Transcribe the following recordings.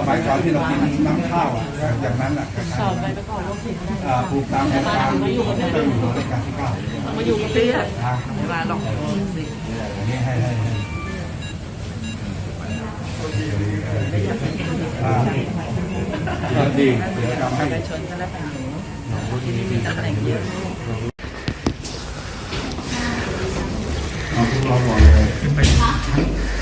สมัยก่อนที่เรากินน้ำข้าวอะอย่างนั้นอะสอบไปประกอบโรคศิลป์ได้อ่าปลูกตามแผนการที่อยู่ในรัชกาลที่เก้ามาอยู่กับเตี้ยนะเวลาหรอกอันนี้ให้ให้ให้อ่าก็ดีเดี๋ยวทำให้ชนกันแล้วแต่ที่นี่มีตำแหน่งเยอะเอาทุกเราก่อนเลย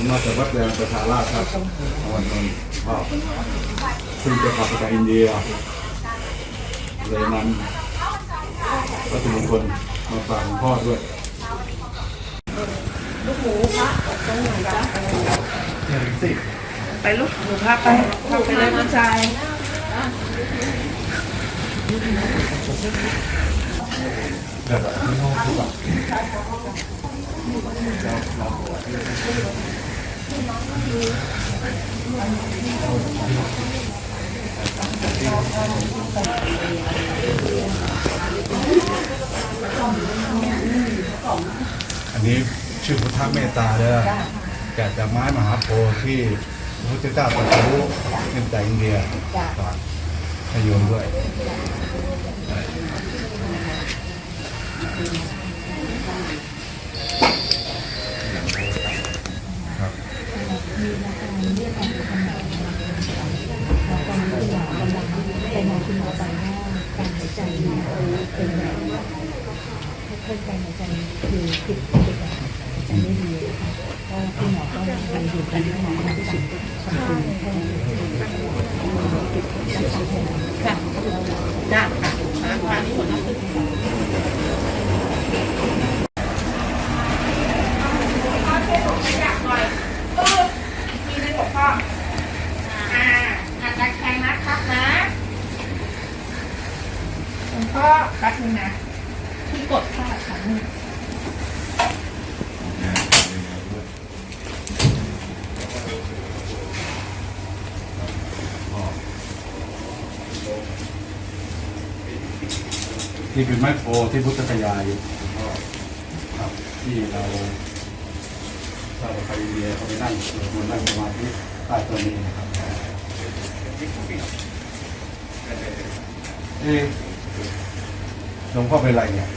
ผมมาจากวัดแดงประชาราชครับวันนนท์พ่อซึ่งจะกลับไปจากอินเดียเลยนำวัตถุมงคลมาฝากหลวงพ่อด้วยไปลูกหนูพาไปพาไปเลยคุณชายอั นนี้ชื่อพุทธเมตตาเด้อแกะจากไม้มหาโพธิ์ที่พระพุทธเจ้าตรัสรู้เป็นจากอินเดียฝากให้โยมด้วยครั บเป็นงานคุณหมอใบหน้าการหายใจเนี่ยเป็นแบบเพื่อการหายใจคือติดติดแบบหายใจไม่ดีค่ะก็คุณหมอก็ยังอยู่กันที่หมอที่สุดขอบคุณแค่ติดรักษาแทนค่ะจ้ามาพานี่หัวหน้าตึก อาจจะแข็งนะครับนะหลวงพ่อ แป๊บนึงนะที่กดค่าดครั้งนึ่งที่เป็นไม้โพที่พุทธคยาอยู่ครับที่เราเราไปเดียนเขาไปนั่งสวดมนต์นั่งสมาธิใต้ต้นนี้นะครับเอ๊ หลวงพ่อเป็นไรเนี่ย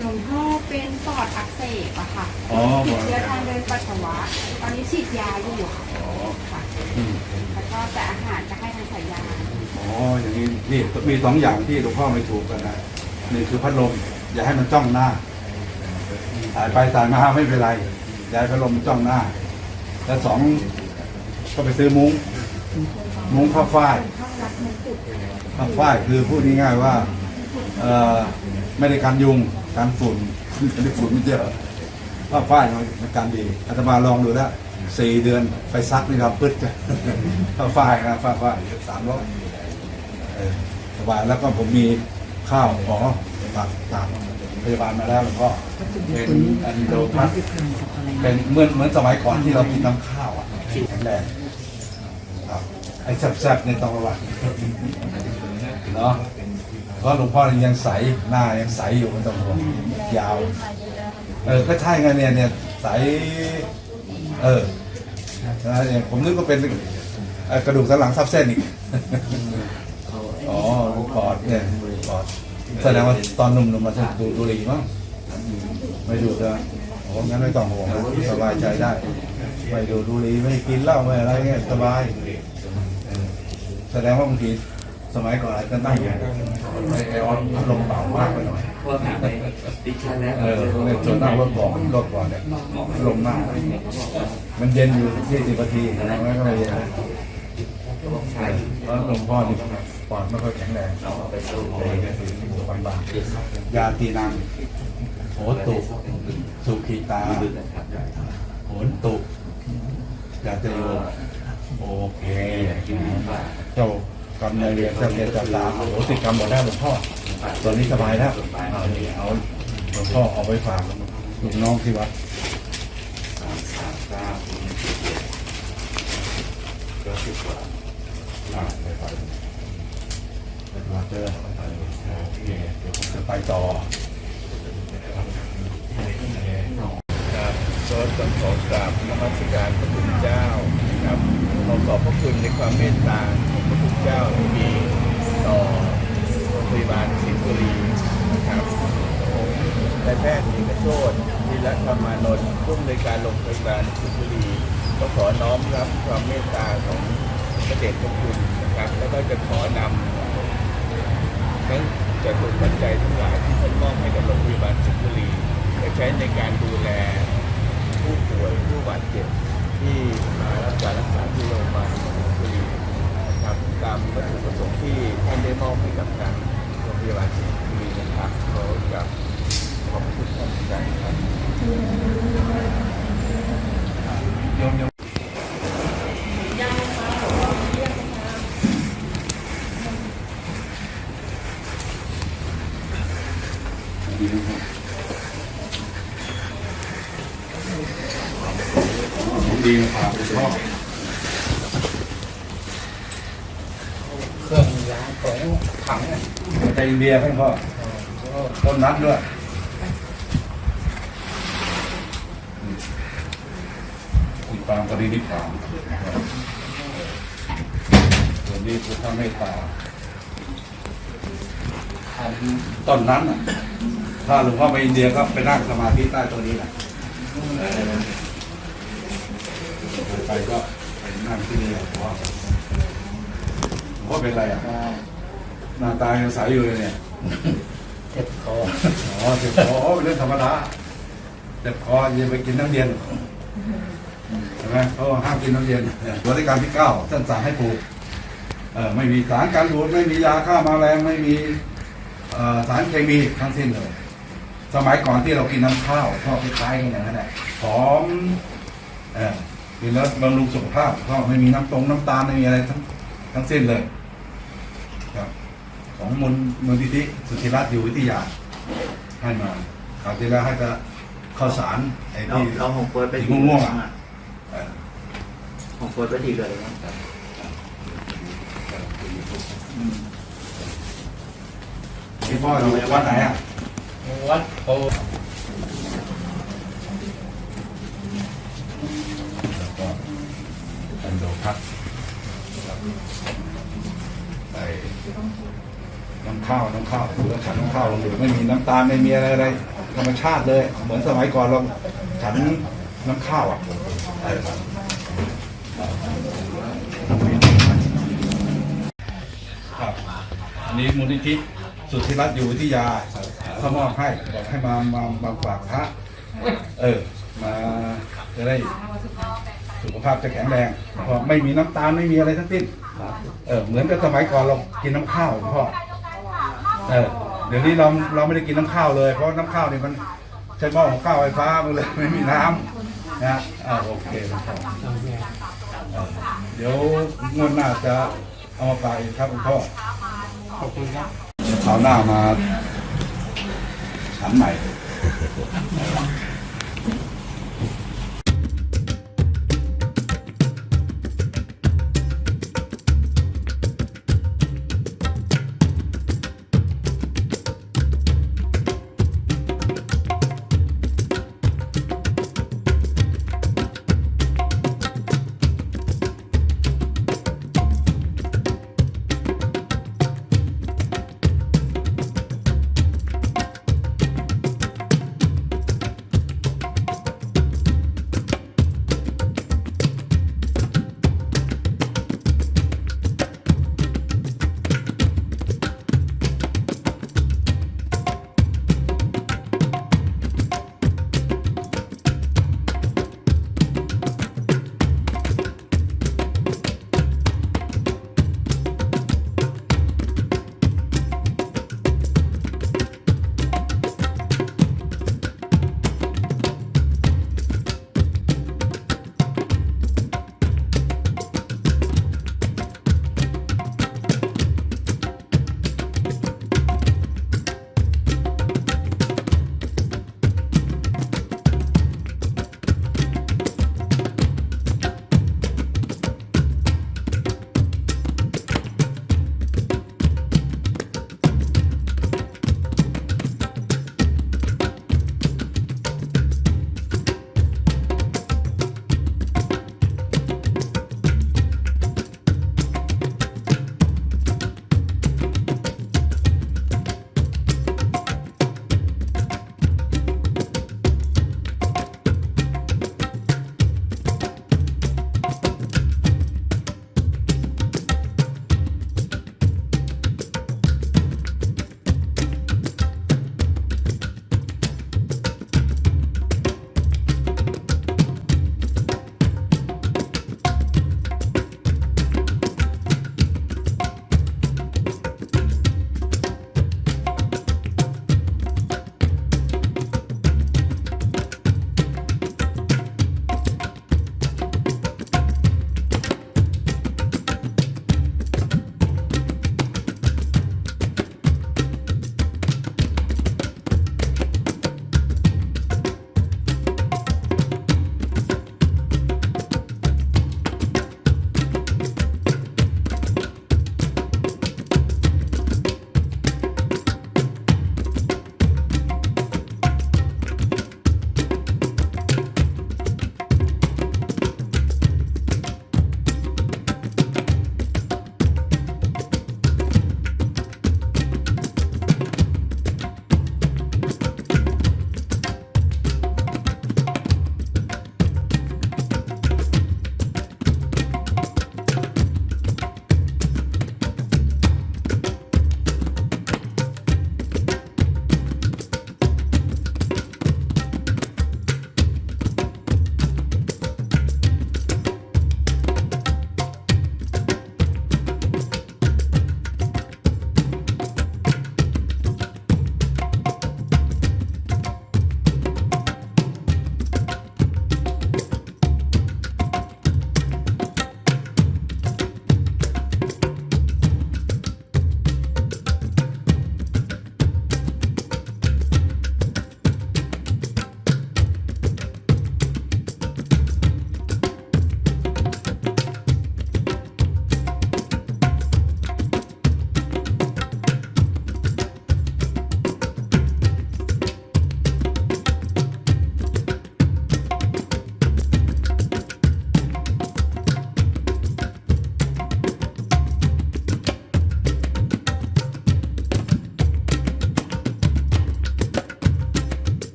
หลวงพ่อเป็นปอดอักเสบอะค่ะอ๋อ ติปดอดอักเสบเชื้อทางเดินปัสสาวะ ตอนนี้ฉีดยาอยู่ค่ะอ๋อค่ะอืมแล้วก็แต่อาหารจะให้ทางสายยาอ๋ออย่างนี้นี่มีสองอย่างที่หลวงพ่อไม่ถูกกันนะหนึ่งคือพัดลมอย่าให้มันจ้องหน้าถ่ายไปถ่ายมาไม่เป็นไรอย่าให้พัดลมมันจ้องหน้า แล้วสองก็ไปซื้อมุ้งมุ้งผ้าฝ้ายผ้าฝ้ายคือพูดง่ายๆว่าเอ่อ ไม่ได้การยุงการฝุ่นไม่ได้ฝุ่นไม่เยอะผ้าฝ้ายมันการดีอาตมาลองดูแล้วสี่เดือนไปซักนี่เราพึดจะผ้าฝ้ายนะผ้าฝ้ายสามร้อยสบายแล้วก็ผมมีข้าวขอฝากตามพยาบาลมาแล้วแล้วก็เป็นอันโดพัสเป็นเหมือนเหมือนสมัยก่อนที่เรากินน้ำข้าวอะแข็งแรงครับไอ้แซ่บๆในต้องระวังเนาะ เพราะหลวงพ่อยังใสหน้ายังใสอยู่ไม่ต้องห่วงยาว เออก็ใช่ไงเนี่ยเนี่ยใส เออนะเนี่ยผมนึกว่าเป็นกระดูกสันหลังทับเส้นอีกอ๋อลูกปอดเนี่ยปอดแสดงว่าตอนหนุ่มๆมาดูดบุรีมั้งไม่ดูดนะโอ้งั้นไม่ต้องห่วงสบายใจได้ไม่ดูดบุรีไม่กินเหล้าไม่อะไรเงี้ยสบาย แสดงว่าบางที สมัยก่อนอาจจะนั่งอย่างไอไอออนพัดลมเป่ามากไปหน่อยพวกหาไปดิฉันแล้วเออเนี่ยจนนั่งรถก่อนรถก่อนเนี่ยพัดลมมาก มันเย็นอยู่ที่สิบนาทีแล้วมันก็ไม่เย็นนะใช่เพราะหลวงพ่อนี่ปอดไม่ค่อยแข็งแรงเราเอาไปสู้โอ้เลยยเนี่ยสิ่งที่ผมบางเดี๋ยวสักยาตีนังโหตุสุขีตาลึกนะครับโหนตุยาเจโยโอเคกินปลาเจ้า กรรมนายเวรเจ้าเวรเจ้าตาโหติกรรมหมดแล้วหลวงพ่อตอนนี้สบายแล้วเอานี่เอาหลวงพ่อเอาไปฝากลูกน้องที่วัดสามสามเก้าก็สิบกว่าอ่าไปฝากไปวัดเจอโอเคเดี๋ยวผมจะไปต่อครับก็ต้องขอกราบนมัสการพระคุณเจ้านะครับขอขอบพระคุณในความเมตตา เจ้าที่มีต่อโรงพยาบาลสิงห์บุรีนะครับผมนายแพทย์เอกโชตวิรัตธรรมานนท์ผู้อำนวยการโรงพยาบาลสิงห์บุรีก็ขอน้อมรับความเมตตาของพระเดชพระคุณนะครับ แล้วก็จะขอนำทั้งจตุปัจจัยทั้งหลายที่ท่านมอบให้กับโรงพยาบาลสิงห์บุรีไปใช้ในการดูแลผู้ป่วยผู้บาดเจ็บที่มารับการรักษาที่โรงพยาบาลสิงห์บุรีนะครับตามวัตถุประสงค์ที่ท่านได้มอบให้กับทางโรงพยาบาลสิงห์บุรีนะครับขอกับขอบคุณท่านอาจารย์ครับโยมโยมดีนะครับของดีมาฝากคุณพ่อ เครื่องล้างของ ถังเนี่ยใจอินเดียให้พ่อต้นนัดด้วยคุณตามปรินิพพานส่วนนี้คือพระเมตตาต้นนั้นน่ะถ้าหลวงพ่อไปอินเดียก็ไปนั่งสมาธิใต้ต้นนี้แหละไปก็ไปนั่งที่นี่หละหลวงพ่อหลวงพ่อเป็นไรอะ หน้าตายังใสอยู่เลยเนี่ยเจ็บคออ๋อเจ็บคอเป็นเรื่องธรรมดาเจ็บคออย่าไปกินน้ำเย็นใช่ไหมเขาห้ามกินน้ำเย็นรัชกาลที่เก้าท่านสั่งให้ปลูกเอ่อไม่มีสารกันบูดไม่มียาฆ่าแมลงไม่มีเอ่อสารเคมีทั้งสิ้นเลย สมัยก่อนที่เรากินน้ำข้าวก็คล้ายๆกันอย่างนั้นแหละหอมเออกินแล้วบำรุงสุขภาพก็ไม่มีน้ำตรงน้ำตาลไม่มีอะไรทั้งทั้งสิ้นเลยครับของ มูลมูลนิธิสุทธิรัตน์อยู่วิทยา ให้มาคราวที่แล้วให้จะข้าวสารไอ้เราที่เราของเฟิร์สไปสีม่วงๆอะเออของเฟิร์สไปทีเกิดอะไรบ้างครับที่พ่ออยู่วัดไหนอะวัดโพแล้วก็คอนโดพักไป น้ำข้าวน้ำข้าวคือฉันน้ำข้าวลงดื่ไม่มีน้ำตาลไม่มีอะไรอะไรธรรมชาติเลย เหมือนสมัยก่อนเราฉันน้ำข้าวอะครับอันนี้มูลนิธิสุทธิรัตน์อยู่วิทยาเขามอบให้บอกให้มามามาฝากพระเออ มาจะได้สุขภาพจะแข็งแรงเพราะไม่มีน้ำตาลไม่มีอะไรทั้งสิ้นเออเหมือนกับสมัยก่อนเรากินน้ำข้าวพ่อ เออเดี๋ยวนี้เราเราไม่ได้กินน้ำข้าวเลย เพราะน้ำข้าวนี่มันใช้หม้อของข้าวไฟฟ้ามันเลยไม่มีน้ำนะอ่าโอเคครับเออเดี๋ยวงวดหน้าจะเอามาไปครับคุณพ่อขอบคุณครับเดี๋ยวคราวหน้ามาฉันใหม่